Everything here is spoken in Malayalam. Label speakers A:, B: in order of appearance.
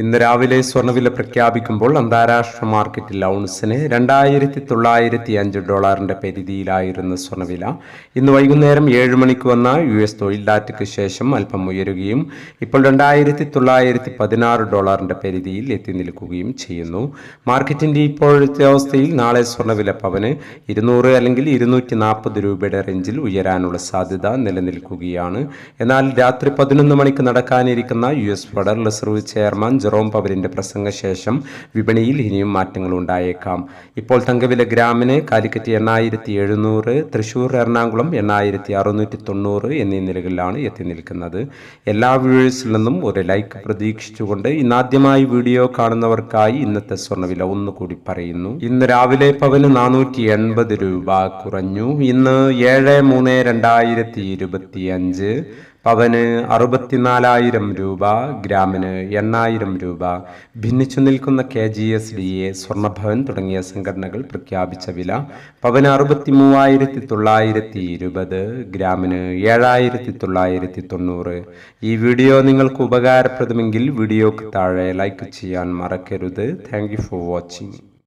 A: ഇന്ന് രാവിലെ സ്വർണവില പ്രഖ്യാപിക്കുമ്പോൾ അന്താരാഷ്ട്ര മാർക്കറ്റിൽ ഔൺസിന് രണ്ടായിരത്തി തൊള്ളായിരത്തി അഞ്ച് ഡോളറിന്റെ പരിധിയിലായിരുന്നു സ്വർണവില ഇന്ന് വൈകുന്നേരം ഏഴ് മണിക്ക് വന്ന യു എസ് തൊഴിൽ ഡാറ്റയ്ക്ക് ശേഷം അല്പം ഉയരുകയും ഇപ്പോൾ രണ്ടായിരത്തി തൊള്ളായിരത്തി പതിനാറ് ഡോളറിന്റെ പരിധിയിൽ എത്തി നിൽക്കുകയും ചെയ്യുന്നു. മാർക്കറ്റിന്റെ ഇപ്പോഴത്തെ അവസ്ഥയിൽ നാളെ സ്വർണവില പവന് ഇരുന്നൂറ് അല്ലെങ്കിൽ ഇരുന്നൂറ്റി നാൽപ്പത് രൂപയുടെ റേഞ്ചിൽ ഉയരാനുള്ള സാധ്യത നിലനിൽക്കുകയാണ്. എന്നാൽ രാത്രി പതിനൊന്ന് മണിക്ക് നടക്കാനിരിക്കുന്ന U S federal reserve chairman Jerome പവലിന്റെ പ്രസംഗശേഷം വിപണിയിൽ ഇനിയും മാറ്റങ്ങൾ ഉണ്ടായേക്കാം. ഇപ്പോൾ തങ്കവില ഗ്രാമിന് കാലിക്കറ്റ് എണ്ണായിരത്തി എഴുന്നൂറ് തൃശ്ശൂർ എറണാകുളം എണ്ണായിരത്തി അറുന്നൂറ്റി തൊണ്ണൂറ് എന്നീ നിലകളിലാണ് എത്തി നിൽക്കുന്നത്. എല്ലാ വ്യൂവേഴ്സിൽ നിന്നും ഒരു ലൈക്ക് പ്രതീക്ഷിച്ചുകൊണ്ട് ഇന്നാദ്യമായി വീഡിയോ കാണുന്നവർക്കായി ഇന്നത്തെ സ്വർണവില ഒന്നുകൂടി പറയുന്നു. ഇന്ന് രാവിലെ പവന് നാനൂറ്റി എൺപത് രൂപ കുറഞ്ഞു. ഇന്ന് ഏഴ് മൂന്ന് രണ്ടായിരത്തി ഇരുപത്തി അഞ്ച് പവന് അറുപത്തിനാലായിരം രൂപ ഗ്രാമിന് എണ്ണായിരം രൂപ. ഭിന്നിച്ചു നിൽക്കുന്ന K G S D A Swarnabhavan തുടങ്ങിയ സംഘടനകൾ പ്രഖ്യാപിച്ച വില പവന് അറുപത്തി മൂവായിരത്തി തൊള്ളായിരത്തി ഇരുപത് ഗ്രാമിന് ഏഴായിരത്തി തൊള്ളായിരത്തി തൊണ്ണൂറ് ഈ വീഡിയോ നിങ്ങൾക്ക് ഉപകാരപ്രദമെങ്കിൽ വീഡിയോക്ക് താഴെ ലൈക്ക് ചെയ്യാൻ മറക്കരുത്. Thank for watching.